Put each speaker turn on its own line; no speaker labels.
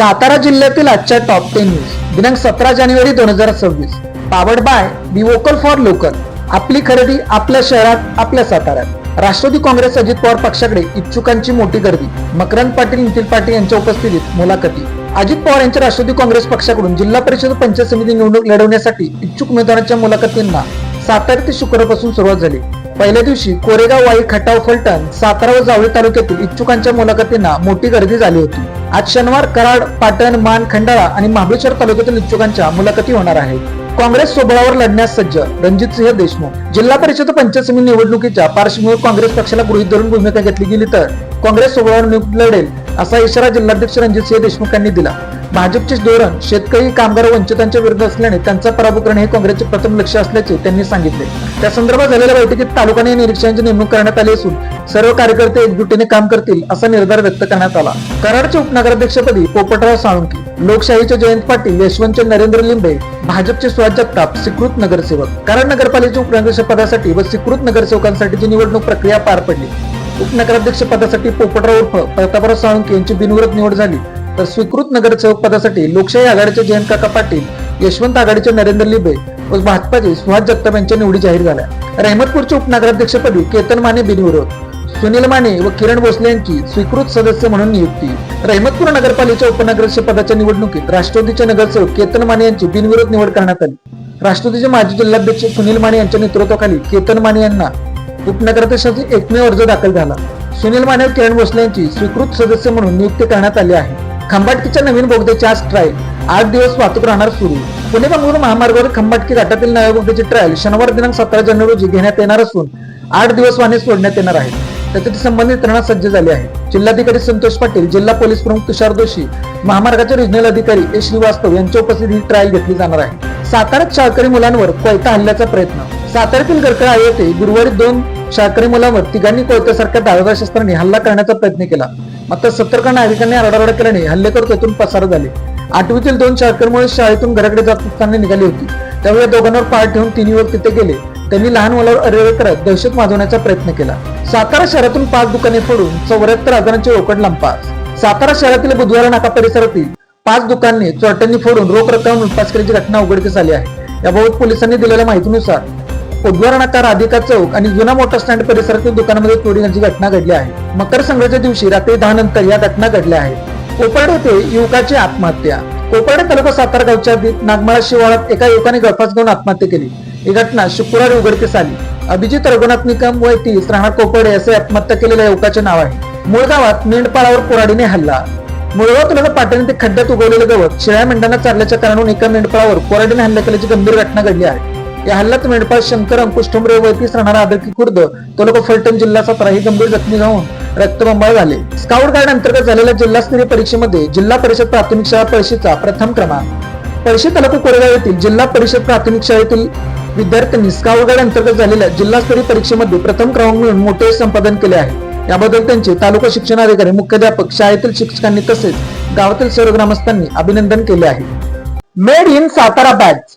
सातारा जिल्ह्यातील आजच्या top ten news दिनांक सतरा जानेवारी दोन हजार सव्वीस. Powered buy be vocal for local आपली खरेदी आपल्या शहरात आपल्या साताऱ्यात. राष्ट्रवादी काँग्रेस अजित पवार पक्षाकडे इच्छुकांची मोठी गर्दी. मकरंद पाटील नितीन पाटील यांच्या उपस्थितीत मुलाखती. अजित पवार यांच्या राष्ट्रवादी काँग्रेस पक्षाकडून जिल्हा परिषद पंचायत समिती निवडणूक लढवण्यासाठी इच्छुक उमेदवारांच्या मुलाखतींना सातारा ते शुक्रवारपासून सुरुवात झाली. पहिल्या दिवशी कोरेगाव वाई खटाव फलटण सातारा व जावळी तालुक्यातील इच्छुकांच्या मुलाखतींना मोठी गर्दी झाली होती. आज शनिवार कराड पाटण मान खंडाळा आणि महाबळेश्वर तालुक्यातील इच्छुकांच्या मुलाखती होणार आहेत. काँग्रेस सोबळावर लढण्यास सज्ज रणजित सिंह देशमुख. जिल्हा परिषद पंचायत समिती निवडणुकीच्या पार्श्वभूमीवर काँग्रेस पक्षाला गृहीत धरून भूमिका घेतली गेली तर काँग्रेस सोबळावर निवडणूक लढेल असा इशारा जिल्हाध्यक्ष रणजितसिंह देशमुख यांनी दिला. भाजपचे धोरण शेतकरी कामगार वंचितांच्या विरुद्ध असल्याने त्यांचा पराभव करणे हे काँग्रेसचे प्रथम लक्ष असल्याचे त्यांनी सांगितले. त्या संदर्भात झालेल्या बैठकीत तालुकाने निरीक्षकांची नेमणूक करण्यात आली असून सर्व कार्यकर्ते एकजुटीने काम करतील असा निर्धार व्यक्त करण्यात आला. कराडच्या उपनगराध्यक्षपदी पोपटराव साळुंकी लोकशाहीचे जयंत पाटील यशवंत नरेंद्र लिंबे भाजपचे सुहास जगताप स्वीकृत नगरसेवक. कराड नगरपालिकेच्या उपनगरसेवक पदासाठी व स्वीकृत नगरसेवकांसाठीची निवडणूक प्रक्रिया पार पडली. उपनगराध्यक्ष पदासाठी पोपटराव उर्फ प्रतापराव साळुंके यांची बिनविरोध निवड झाली. तर स्वीकृत नगरसेवक पदासाठी लोकशाही आघाडीचे जयंत काका पाटील यशवंत आघाडीचे नरेंद्र लिबे व भाजपाचे सुहास जगताप यांच्या निवडी जाहीर झाल्या. रहमतपूरच्या उपनगराध्यक्षपदी केतन माने बिनविरोध. सुनील माने व किरण भोसले यांची स्वीकृत सदस्य म्हणून नियुक्ती. रहमतपूर नगरपालिकेच्या उपनगराध्यक्ष पदाच्या निवडणुकीत राष्ट्रवादीचे नगरसेवक केतन माने यांची बिनविरोध निवड करण्यात आली. राष्ट्रवादीचे माजी जिल्हाध्यक्ष सुनील माने यांच्या नेतृत्वाखाली केतन माने यांना उपनगराध्यक्षाची एकमेव अर्ज दाखल झाला. सुनील माने किरण भोसले यांची स्वीकृत सदस्य म्हणून नियुक्ती करण्यात आली आहे. खंबाटकीच्या नवीन बोगद्याची आज ट्रायल आठ दिवस वाहतूक राहणार सुरू. पुणे बंगळुरू महामार्गावर खंबाटकी घाटातील नव्या बोगद्याची ट्रायल शनिवार दिनांक सतरा जानेवारी रोजी घेण्यात येणार असून आठ दिवस वाहने सोडण्यात येणार आहेत. त्यासाठी संबंधित यंत्रणा सज्ज झाली आहे. जिल्हाधिकारी संतोष पाटील जिल्हा पोलीस प्रमुख तुषार जोशी महामार्गाचे रिजनल अधिकारी ए श्रीवास्तव यांच्या उपस्थितीत ट्रायल घेतली जाणार आहे. साताऱ्यात शाळकरी मुलांवर कोयता हल्ल्याचा प्रयत्न साताऱ्यातील गरकळा येथे गुरुवारी दोन शाकरी मुलांवर तिघांनी कोयत्यासारख्या दारूदार शस्त्राने हल्ला करण्याचा प्रयत्न केला. मात्र सतर्क नागरिकांनी आरडाओरडा केल्याने हल्लेकर तेथून पसार झाले. आठवीतील दोन शाळकरी शाळेतून घराकडे जात असताना निघाली होती. त्यामुळे दोघांवर पाय ठेवून तिन्ही युवक तिथे गेले. त्यांनी लहान मुलावर अरेरे करत दहशत माजवण्याचा प्रयत्न केला. सातारा शहरातून पाच दुकाने फोडून चौऱ्याहत्तर हजारांची रोकड लंपास सातारा शहरातील बुधवार नाका परिसरातील पाच दुकाने चोरट्यांनी फोडून रोख रक्कम लुटपास केल्याची घटना उघडकीस आली आहे. याबाबत पोलिसांनी दिलेल्या माहितीनुसार बुधवार नाका राधिका चौक आणि जुना मोटर स्टँड परिसरातील दुकानामध्ये चोरीची घटना घडली आहे. मकर संक्रांतीच्या दिवशी रात्री दहा नंतर या घटना घडल्या आहेत. कोपर्ड येथे युवकाची आत्महत्या. कोपर्डे तालुका सातारा गावच्या नागमाळा शिवारात एका युवकाने गळफास घेऊन आत्महत्या केली. ही घटना शुक्रवारी उघडकीस आली. अभिजित रघुनाथ निकम व तीस राहणार कोपर्डे असे आत्महत्या केलेल्या युवकाचे नाव आहे. मूळ गावात मेंढपाळावर कोराडीने हल्ला. मुळगाव तालुका पाटण ते खड्ड्यात उगवलेलं गवत शिळ्या मेंढ्यांना चालल्याच्या कारणावरून एका मेंढपाळावर कोराडीने हल्ला केल्याची गंभीर घटना घडली आहे. या हल्ल्यात मेंढपाळ शंकर अंकुश ठुमरे व वैतीस राहणारा आदकी खुर्द तालुका फलटण जिल्हा सातारा ही गंभीर जखमी जाऊन रक्तबंबाळ झाले. स्काउट गार्ड अंतर्गत झालेल्या जिल्हास्तरीय परीक्षेमध्ये जिल्हा परिषद प्राथमिक शाळा परीक्षेचा प्रथम क्रमांक. पळशी तालुका कोरेगाव येथील जिल्हा परिषद प्राथमिक शाळेतील विद्यार्थ्यांनी स्काउट गार्ड अंतर्गत झालेल्या जिल्हास्तरीय परीक्षेमध्ये प्रथम क्रमांक मिळून मोठे संपादन केले आहे. याबद्दल त्यांचे तालुका शिक्षणाधिकारी मुख्याध्यापक शाळेतील शिक्षकांनी तसेच गावातील सर्व ग्रामस्थांनी अभिनंदन केले आहे. Made in Satara batch.